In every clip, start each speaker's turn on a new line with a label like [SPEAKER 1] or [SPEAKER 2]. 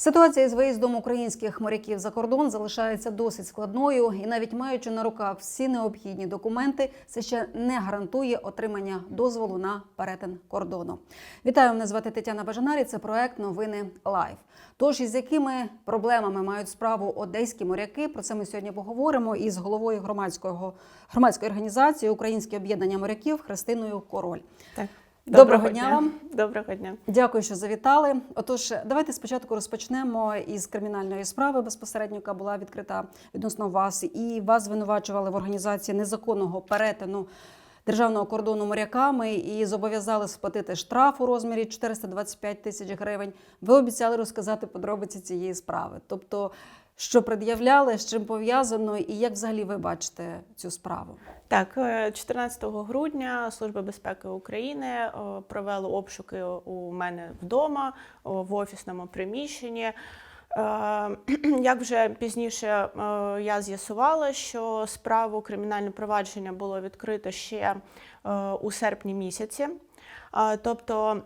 [SPEAKER 1] Ситуація з виїздом українських моряків за кордон залишається досить складною, і навіть маючи на руках всі необхідні документи, це ще не гарантує отримання дозволу на перетин кордону. Вітаю, мене звати Тетяна Бажанарі. Це проект Новини Лайв. Тож із якими проблемами мають справу одеські моряки? Про це ми сьогодні поговоримо із головою громадського громадської організації Українське об'єднання моряків Христиною Король.
[SPEAKER 2] Так.
[SPEAKER 1] Доброго дня вам.
[SPEAKER 2] Доброго дня.
[SPEAKER 1] Дякую, що завітали. Отож, давайте спочатку розпочнемо із кримінальної справи безпосередньо, яка була відкрита відносно вас, і вас звинувачували в організації незаконного перетину державного кордону моряками і зобов'язали сплатити штраф у розмірі 425 тисяч гривень. Ви обіцяли розказати подробиці цієї справи, тобто. Що пред'являли, з чим пов'язано, і як взагалі ви бачите цю справу?
[SPEAKER 2] Так, е, 14 грудня Служба безпеки України е, провела обшуки у мене вдома в офісному приміщенні. Е, Як вже пізніше е, я з'ясувала, що справу кримінальне провадження було відкрито ще е, у серпні місяці. Тобто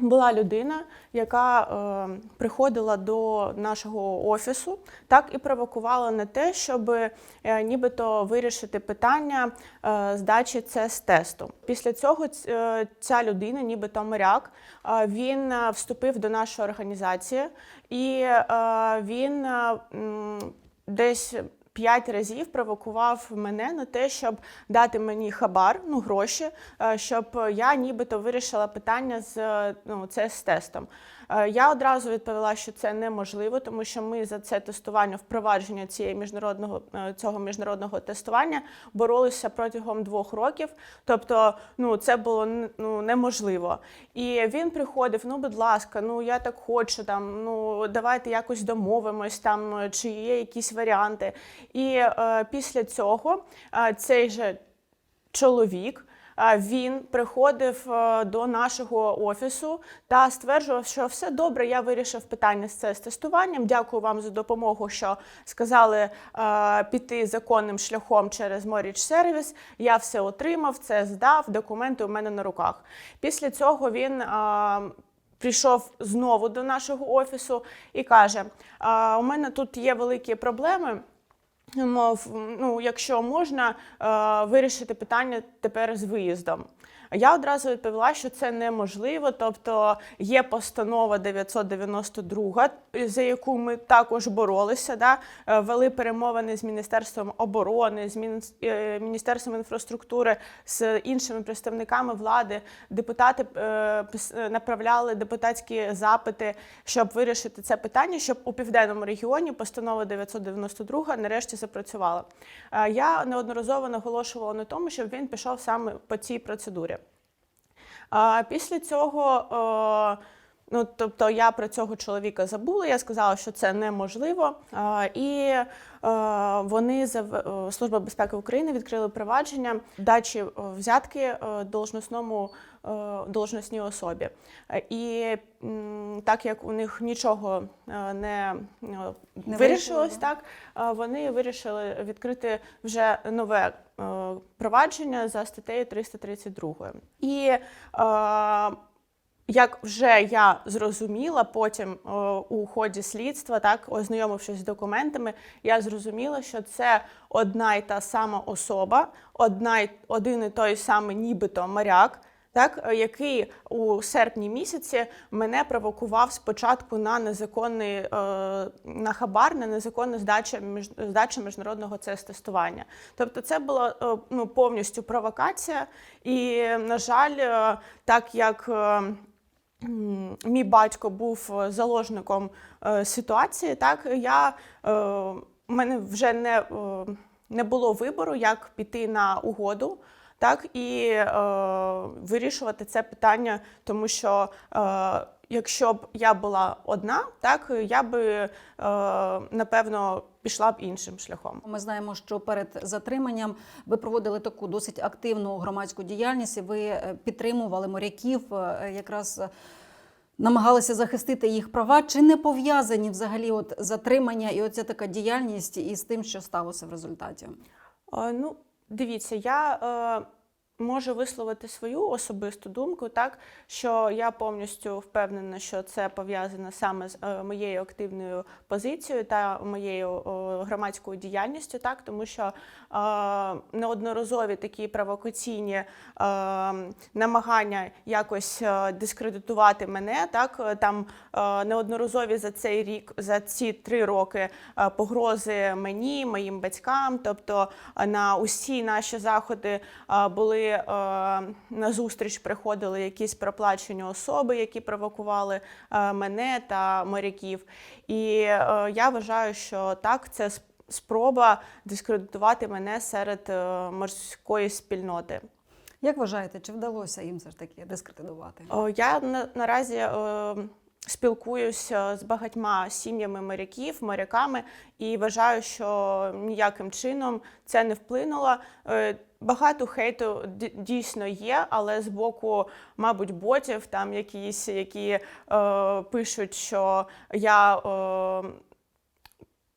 [SPEAKER 2] була людина, яка е, приходила до нашого офісу, так і провокувала на те, щоб е, нібито вирішити питання е, здачі цес-тесту. Після цього ць- е, ця людина, нібито моряк, е, він е, вступив до нашої організації, і е, він е, десь. П'ять разів провокував мене на те, щоб дати мені хабар, ну гроші, е, щоб я нібито вирішила питання з е, ну, це з тестом. Е, Я одразу відповіла, що це неможливо, тому що ми за це тестування, впровадження цієї міжнародного е, цього міжнародного тестування боролися протягом двох років. Тобто, ну це було ну, неможливо. І він приходив: ну, будь ласка, ну я так хочу, там ну давайте якось домовимось, там чи є якісь варіанти. І е, після цього е, цей же чоловік. Він приходив е, до нашого офісу та стверджував, що все добре, я вирішив питання з це з тестуванням. Дякую вам за допомогу, що сказали е, піти законним шляхом через Моріч сервіс. Я все отримав, це здав, документи у мене на руках. Після цього він. е, Прийшов знову до нашого офісу і каже: у мене тут є великі проблеми. Мов, ну, якщо можна е, вирішити питання тепер з виїздом. Я одразу відповіла, що це неможливо. Тобто є постанова 992, за яку ми також боролися. Да? е, Вели перемовини з Міністерством оборони, з е, Міністерством інфраструктури, з іншими представниками влади. Депутати е, направляли депутатські запити, щоб вирішити це питання, щоб у південному регіоні постанова 992 нарешті запрацювала. Я неодноразово наголошувала на тому, щоб він пішов саме по цій процедурі. А після цього, е, ну тобто, я про цього чоловіка забула. Я сказала, що це неможливо. А, і а, вони зав- е, Служба безпеки України відкрили провадження дачі е, взятки е, должносному е, должносній особі. Е, І так як у них нічого е, не, е, вирішилось, так вони вирішили відкрити вже нове провадження за статтею 332. І як вже я зрозуміла, потім у ході слідства, так ознайомившись з документами, я зрозуміла, що це одна й та сама особа, одна й один і той самий нібито моряк. Так, е, який у серпні місяці мене провокував спочатку на незаконний е, на хабар, на незаконну здачу здачу міжнародного цес-тестування. Тобто, це була е, ну повністю провокація, і на жаль, так як мій батько був заложником ситуації, так я у мене вже не, не було вибору, як піти на угоду. Так і е, вирішувати це питання, тому що е, якщо б я була одна, так я би е, напевно пішла б іншим шляхом.
[SPEAKER 1] Ми знаємо, що перед затриманням ви проводили таку досить активну громадську діяльність. і Ви е, підтримували моряків, е, якраз е, намагалися захистити їх права. Чи не пов'язані взагалі от затримання і оця така діяльність із тим, що сталося в результаті?
[SPEAKER 2] Ну, дивіться, я е, Можу висловити свою особисту думку, так що я повністю впевнена, що це пов'язано саме з е, моєю активною позицією та моєю громадською діяльністю, так тому що е, неодноразові такі провокаційні е, намагання якось дискредитувати мене, так там неодноразові за цей рік, за ці три роки погрози мені, моїм батькам. Тобто на усі наші заходи були е, на зустріч приходили якісь проплачені особи, які провокували е, мене та моряків. І е, я вважаю, що так, це спроба дискредитувати мене серед е, морської спільноти.
[SPEAKER 1] Як вважаєте, чи вдалося їм все ж таки дискредитувати?
[SPEAKER 2] Я на, наразі е, спілкуюся з багатьма сім'ями моряків, моряками, і вважаю, що ніяким чином це не вплинуло. Е, Багато хейту дійсно є, але з боку, мабуть, ботів, там якісь, які е, пишуть, що я. Е,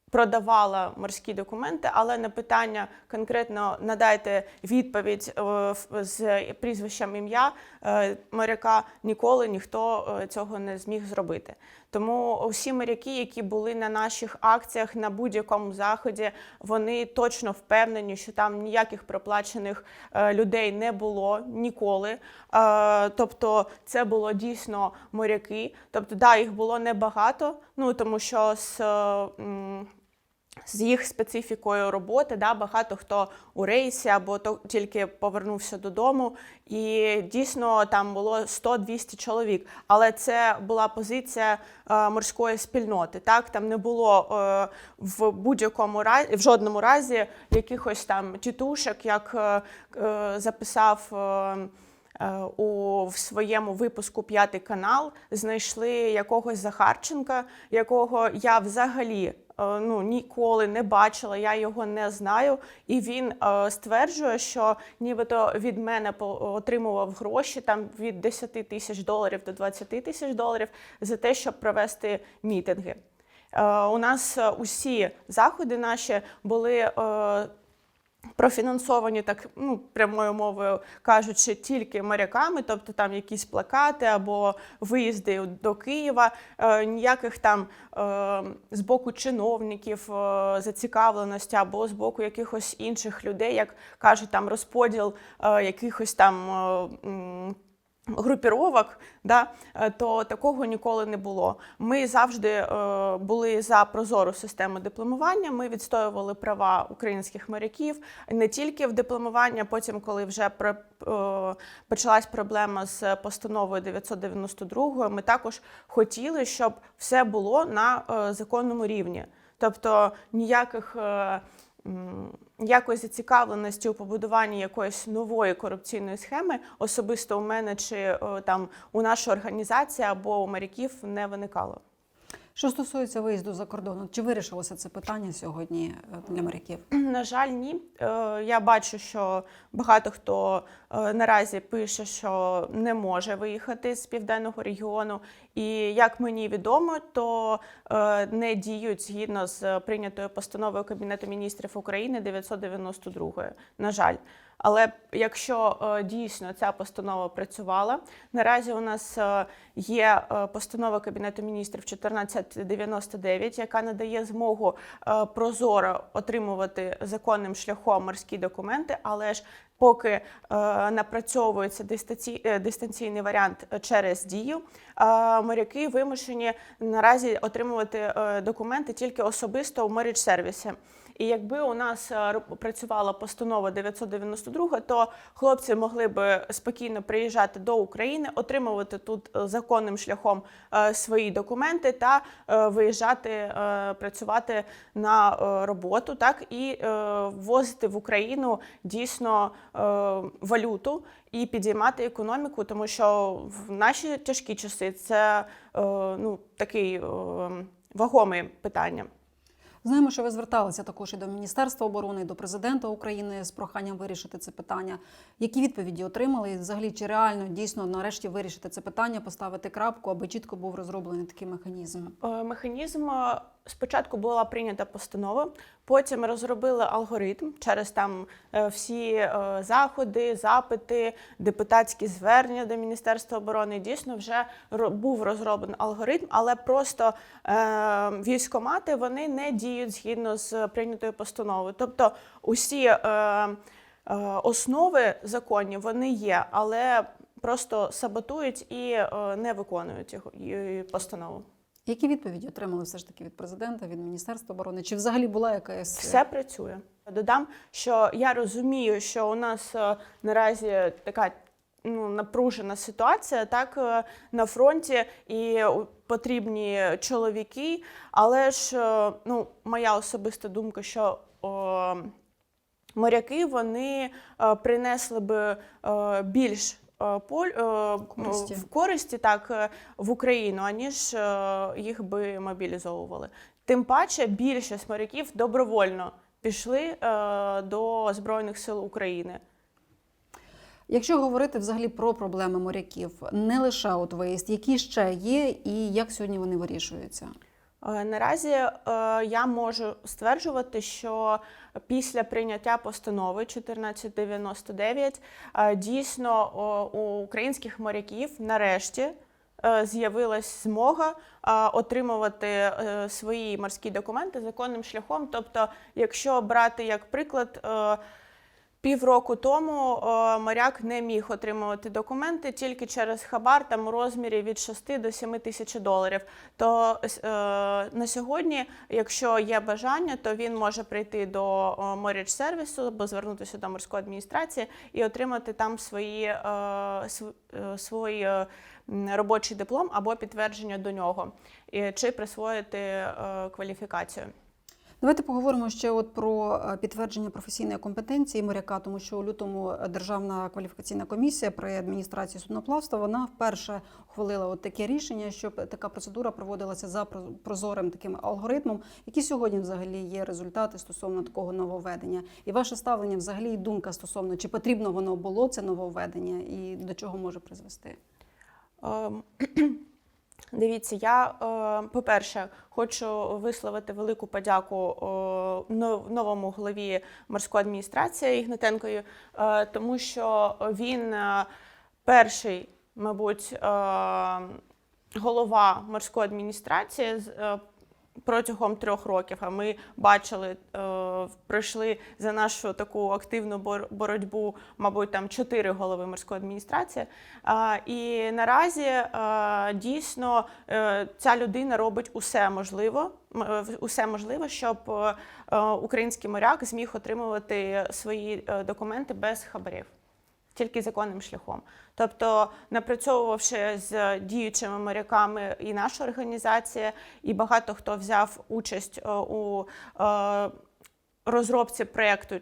[SPEAKER 2] продавала морські документи, але на питання конкретно надайте відповідь е, з прізвищем ім'я е, моряка ніколи ніхто е, цього не зміг зробити. Тому всі моряки, які були на наших акціях на будь-якому заході, вони точно впевнені, що там ніяких проплачених людей не було ніколи. Тобто, це було дійсно моряки. Тобто, да, їх було небагато, ну тому що з. З їх специфікою роботи, да, багато хто у рейсі або то тільки повернувся додому, і дійсно там було 100-200 чоловік. Але це була позиція е, морської спільноти. Так, там не було е, в будь-якому разі, в жодному разі якихось там тітушок, як е, е, записав. е, Е, у в своєму випуску п'ятий канал знайшли якогось Захарченка, якого я взагалі ну ніколи не бачила, я його не знаю. І він е, стверджує, що нібито від мене отримував гроші там від 10 тисяч доларів до 20 тисяч доларів за те, щоб провести мітинги. Е, У нас е, усі заходи наші були. Профінансовані так ну прямою мовою кажучи, тільки моряками, тобто там якісь плакати або виїзди до Києва, е, ніяких там е, з боку чиновників е, зацікавленості або з боку якихось інших людей, як кажуть, там розподіл е, якихось там. е, групіровок, да, е, то такого ніколи не було. Ми завжди е, були за прозору систему дипломування. Ми відстоювали права українських моряків не тільки в дипломуванні, а потім, коли вже про, е, почалась проблема з постановою 992, ми також хотіли, щоб все було на е, законному рівні. Тобто ніяких. е, Ніякої зацікавленості у побудуванні якоїсь нової корупційної схеми особисто у мене чи там у нашої організації або у моряків не виникало.
[SPEAKER 1] Що стосується виїзду за кордон, чи вирішилося це питання сьогодні е, для моряків?
[SPEAKER 2] На жаль, ні. Е, Я бачу, що багато хто е, наразі пише, що не може виїхати з південного регіону. І як мені відомо, то не діють згідно з прийнятою постановою Кабінету міністрів України 992. На жаль. Але якщо е, дійсно ця постанова працювала, наразі у нас е, є е, постанова Кабінету міністрів 1499, яка надає змогу прозоро отримувати законним шляхом морські документи, але ж поки е, напрацьовується дистанці- е, дистанційний варіант через дію, е, моряки вимушені наразі отримувати е, документи тільки особисто у Marriage сервісі. І якби у нас е, працювала постанова 992, то хлопці могли б спокійно приїжджати до України, отримувати тут е, законним шляхом е, свої документи та е, виїжджати, е, працювати на е, роботу, так і е, ввозити в Україну дійсно е, валюту і підіймати економіку, тому що в наші тяжкі часи це е, ну такий е, вагоме питання.
[SPEAKER 1] Знаємо, що ви зверталися також і до Міністерства оборони, і до президента України з проханням вирішити це питання. Які відповіді отримали? І взагалі, чи реально дійсно нарешті вирішити це питання, поставити крапку, аби чітко був розроблений такий механізм?
[SPEAKER 2] Е, Механізм е, спочатку була прийнята постанова, потім розробили алгоритм через там е, всі е, заходи, запити, депутатські звернення до Міністерства оборони. Дійсно, вже був розроблений алгоритм, але просто е, військомати вони не діють згідно з прийнятою постановою. Тобто усі е, основи законів вони є, але просто саботують і не виконують його постанову.
[SPEAKER 1] Які відповіді отримали все ж таки від президента, від Міністерства оборони? Чи взагалі була якась
[SPEAKER 2] Все працює. Додам, що я розумію, що у нас е, наразі така ну, напружена ситуація, так е, на фронті і потрібні чоловіки. Але ж е, ну, моя особиста думка, що о, моряки вони е, принесли би е, більш е, поль, е,
[SPEAKER 1] Користі.
[SPEAKER 2] в користі так е, в Україну, аніж е, їх би мобілізовували. Тим паче більшість моряків добровольно пішли е, до Збройних сил України.
[SPEAKER 1] Якщо говорити взагалі про проблеми моряків, не лише от виїзд, які ще є, і як сьогодні вони вирішуються?
[SPEAKER 2] Е, Наразі е, я можу стверджувати, що після прийняття постанови 1499 е, дійсно у українських моряків нарешті з'явилась змога отримувати свої морські документи законним шляхом. Тобто, якщо брати як приклад. Півроку тому е, моряк не міг отримувати документи тільки через хабар там у розмірі від 6 до 7 тисяч доларів. То е, на сьогодні, якщо є бажання, то він може прийти до е, моряч-сервісу або звернутися до морської адміністрації і отримати там свої, е, св- е, е, робочий диплом або підтвердження до нього, чи присвоїти е, кваліфікацію.
[SPEAKER 1] Давайте поговоримо ще от про е, підтвердження професійної компетенції моряка, тому що у лютому Державна кваліфікаційна комісія при адміністрації судноплавства вона вперше ухвалила от таке рішення, щоб така процедура проводилася за проз- прозорим таким алгоритмом. Які сьогодні взагалі є результати стосовно такого нововведення? І ваше ставлення, взагалі, думка стосовно чи потрібно воно було це нововведення, і до чого може призвести?
[SPEAKER 2] Дивіться, я, е, по-перше, хочу висловити велику подяку е, нов- новому голові морської адміністрації Ігнатенкою, е, тому що він перший, мабуть, голова морської адміністрації протягом трьох років. А ми бачили, е, пройшли за нашу таку активну бор- боротьбу, мабуть, там чотири голови морської адміністрації. І наразі е, дійсно е, ця людина робить усе можливо, усе можливе, щоб український моряк зміг отримувати свої документи без хабарів. Тільки законним шляхом. Тобто, напрацьовувавши з діючими моряками і наша організація, і багато хто взяв участь е, у е, розробці проєкту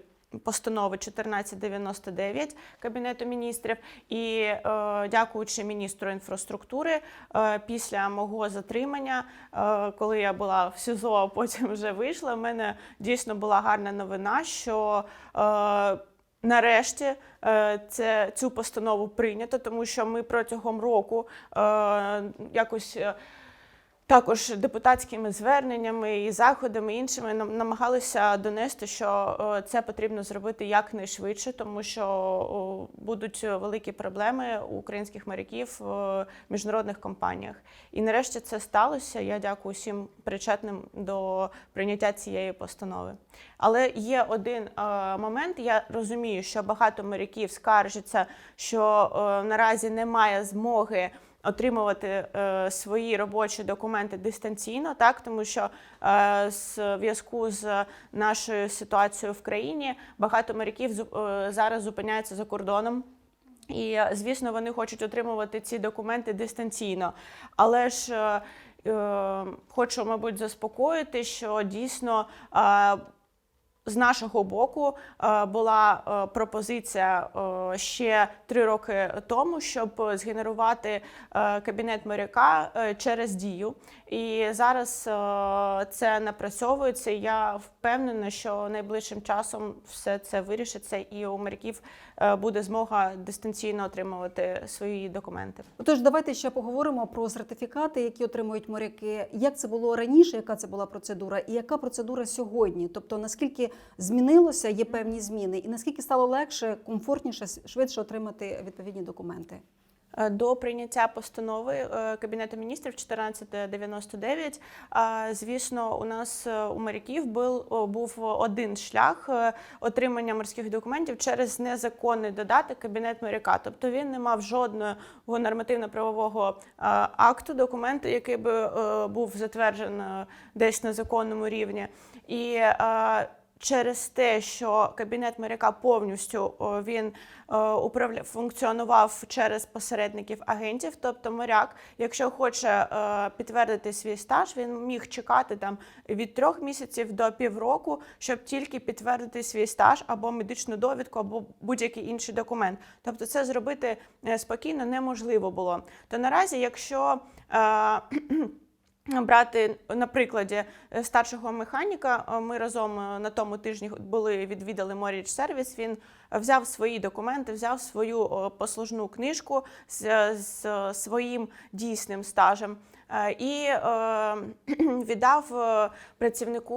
[SPEAKER 2] постанови 1499 Кабінету міністрів. І е, дякуючи міністру інфраструктури, після мого затримання, коли я була в СІЗО, а потім вже вийшла, в мене дійсно була гарна новина, що Нарешті е, це цю постанову прийнято, тому що ми протягом року е, якось е, також депутатськими зверненнями і заходами іншими нам- намагалися донести, що е, це потрібно зробити якнайшвидше, тому що будуть великі проблеми у українських моряків в міжнародних компаніях. І нарешті це сталося. Я дякую всім причетним до прийняття цієї постанови. Але є один е, момент. Я розумію, що багато моряків скаржаться, що е, наразі немає змоги отримувати е, свої робочі документи дистанційно, так тому що е, з зв'язку з нашою ситуацією в країні багато моряків е, зараз зупиняються за кордоном. І, звісно, вони хочуть отримувати ці документи дистанційно. Але ж е, е, хочу, мабуть, заспокоїти, що дійсно е, з нашого боку е, була е, пропозиція е, ще три роки тому, щоб згенерувати кабінет моряка через дію. І зараз це напрацьовується. Я впевнена, що найближчим часом все це вирішиться, і у моряків буде змога дистанційно отримувати свої документи.
[SPEAKER 1] Отож, давайте ще поговоримо про сертифікати, які отримують моряки. Як це було раніше, яка це була процедура, і яка процедура сьогодні? Тобто наскільки змінилося, є певні зміни, і наскільки стало легше, комфортніше, швидше отримати відповідні документи?
[SPEAKER 2] Е, До прийняття постанови е, Кабінету міністрів 1499, е, звісно, у нас е, у моряків був, один шлях отримання морських документів через незаконний додаток Кабінет моряка. Тобто він не мав жодного нормативно-правового акту, документу, який би був затверджений десь на законному рівні. І Через те, що кабінет моряка повністю він е, управля... функціонував через посередників агентів, тобто моряк, якщо хоче е, підтвердити свій стаж, він міг чекати там від трьох місяців до півроку, щоб тільки підтвердити свій стаж або медичну довідку, або будь-який інший документ. Тобто, це зробити е, спокійно неможливо було. То наразі, якщо Брати на прикладі е, старшого механіка, е, ми разом е, на тому тижні були відвідали Моріч сервіс. Він взяв свої документи, взяв свою послужну книжку з, з своїм дійсним стажем і е, віддав е, працівнику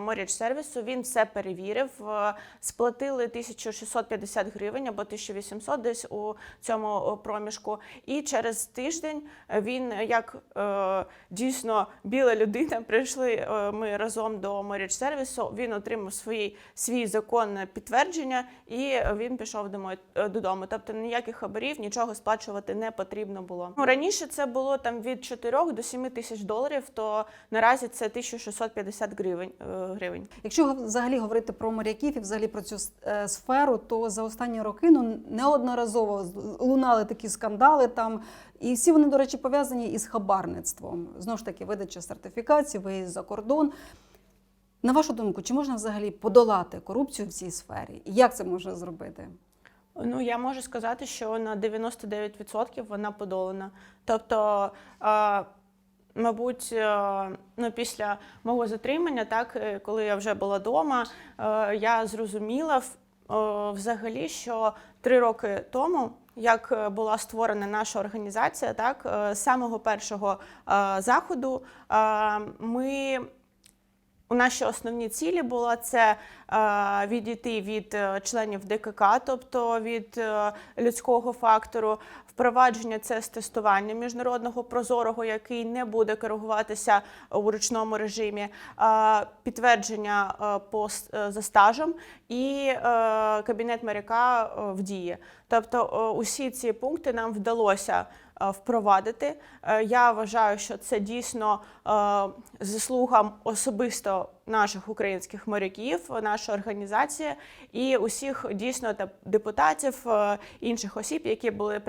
[SPEAKER 2] Моріч сервісу. Він все перевірив. е, Сплатили 1650 гривень або 1800 десь у цьому е, проміжку. І через тиждень він як е, дійсно біла людина. Прийшли е, ми разом до Моріч сервісу. Він отримав свої, свій законне підтвердження, і він пішов е, додому. Тобто ніяких хабарів, нічого сплачувати не потрібно було. Ну, раніше це було там від 4 до 7 тисяч доларів. То наразі це 1650 гривень. е, гривень.
[SPEAKER 1] Якщо взагалі говорити про моряків і взагалі про цю е, сферу, то за останні роки ну неодноразово лунали такі скандали там. І всі вони, до речі, пов'язані із хабарництвом. Знову ж таки, видача сертифікацій, виїзд за кордон. На вашу думку, чи можна взагалі подолати корупцію в цій сфері? І як це можна зробити?
[SPEAKER 2] Ну, я можу сказати, що на 99% вона подолана. Тобто, мабуть, е, ну, після мого затримання, так, е, коли я вже була вдома, е, я зрозуміла взагалі, що три роки тому. Як була створена наша організація, так з самого першого заходу ми у наші основні цілі було це е, відійти від е, членів ДКК, тобто від е, людського фактору, впровадження це з тестування міжнародного прозорого, який не буде коригуватися у ручному режимі, підтвердження по за стажем і кабінет моряка в дії. Тобто, усі ці пункти нам вдалося впровадити. Е, Я вважаю, що це дійсно заслугам заслуга особисто наших українських моряків, нашої організації і усіх дійсно та депутатів, е, інших осіб, які були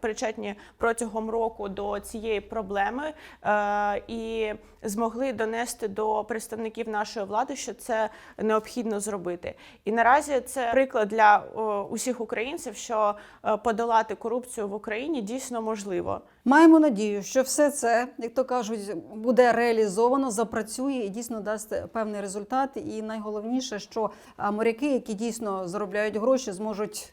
[SPEAKER 2] причетні протягом року до цієї проблеми е, і змогли донести до представників нашої влади, що це необхідно зробити. І наразі це приклад для е, усіх українців, що подолати корупцію в Україні дійсно можливо.
[SPEAKER 1] Маємо надію, що все це, як то кажуть, буде реалізовано, запрацює і дійсно дасть певний результат. І найголовніше, що моряки, які дійсно заробляють гроші, зможуть.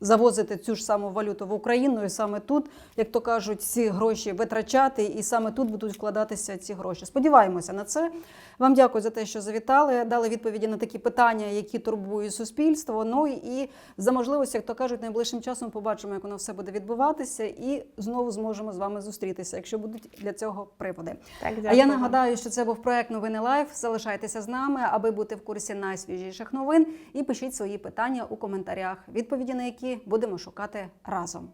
[SPEAKER 1] Завозити цю ж саму валюту в Україну, і саме тут, як то кажуть, ці гроші витрачати, і саме тут будуть вкладатися ці гроші. Сподіваємося на це. Вам дякую за те, що завітали, дали відповіді на такі питання, які турбують суспільство. Ну і за можливості, як то кажуть, найближчим часом побачимо, як воно все буде відбуватися, і знову зможемо з вами зустрітися, якщо будуть для цього приводи.
[SPEAKER 2] Так,
[SPEAKER 1] А я нагадаю, що це був проект Новини Лайф. Залишайтеся з нами, аби бути в курсі найсвіжіших новин. І пишіть свої питання у коментарях, відповіді на які будемо шукати разом.